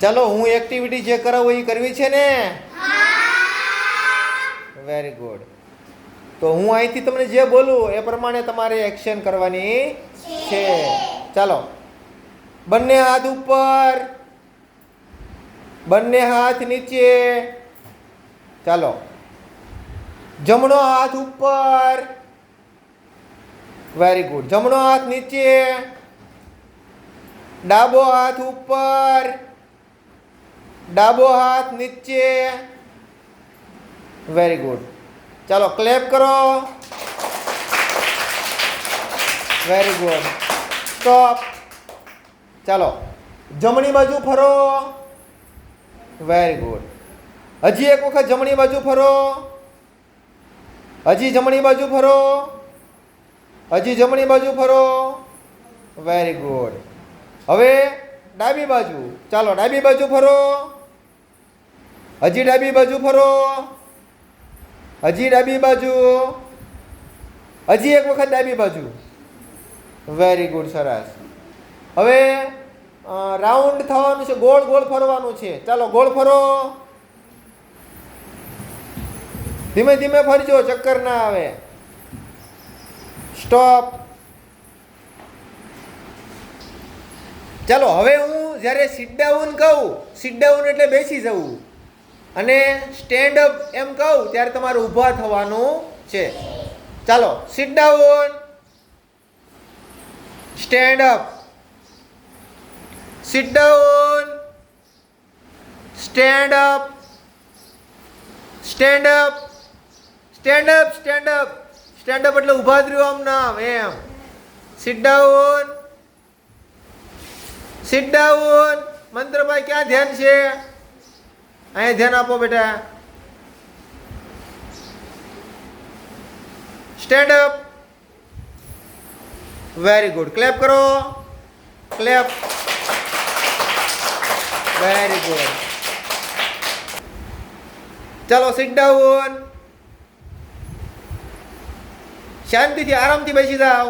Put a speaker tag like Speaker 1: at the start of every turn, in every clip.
Speaker 1: ચાલો હું એક્ટિવિટી જે કરાવું એ કરવી છે ને? વેરી ગુડ તો હું અહીંથી તમને જે બોલું એ પ્રમાણે તમારે એક્શન કરવાની છે. ચાલો. બંને હાથ ઉપર. બંને હાથ નીચે. ચાલો. જમણો હાથ ઉપર. વેરી ગુડ જમણો હાથ નીચે. ડાબો હાથ ઉપર. ડાબો હાથ નીચે. વેરી ગુડ ચાલો ક્લેપ કરો. વેરી ગુડ સ્ટોપ ચાલો, જમણી બાજુ ફરો. વેરી ગુડ હજી એક વખત જમણી બાજુ ફરો. હજી જમણી બાજુ ફરો. હજી જમણી બાજુ ફરો. વેરી ગુડ હવે ડાબી બાજુ. ચાલો, ડાબી બાજુ ફરો. હજી ડાબી બાજુ ફરો. હજી ડાબી બાજુ. હજી એક વખત ડાબી બાજુ. વેરી ગુડ સરસ. હવે રાઉન્ડ થવાનું છે. ગોળ ગોળ ફરવાનું છે. ચાલો, ગોળ ફરો. ધીમે ધીમે ફરજો, ચક્કર ના આવે. સ્ટોપ ચાલો, હવે હું જ્યારે સિટ ડાઉન કહું સિટ ડાઉન એટલે બેસી જવું. અને સ્ટેન્ડ અપ એમ કહું, ત્યારે તમારે ઊભા થવાનું છે. ચાલો sit down stand up sit down stand up stand up stand up stand up stand up એટલે ઊભા જ રહ્યો આમ નામ એમ. સિટ ડાઉન સિટ ડાઉન મંત્રભાઈ ક્યાં ધ્યાન છે? અહીંયા ધ્યાન આપો બેટા stand up very good clap કરો ક્લેપ વેરી ગુડ ચાલો સિટ ડાઉન શાંતિથી આરામથી બેસી જાઓ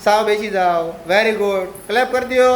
Speaker 1: સાવ બેસી જાઓ વેરી ગુડ ક્લેપ કરી દો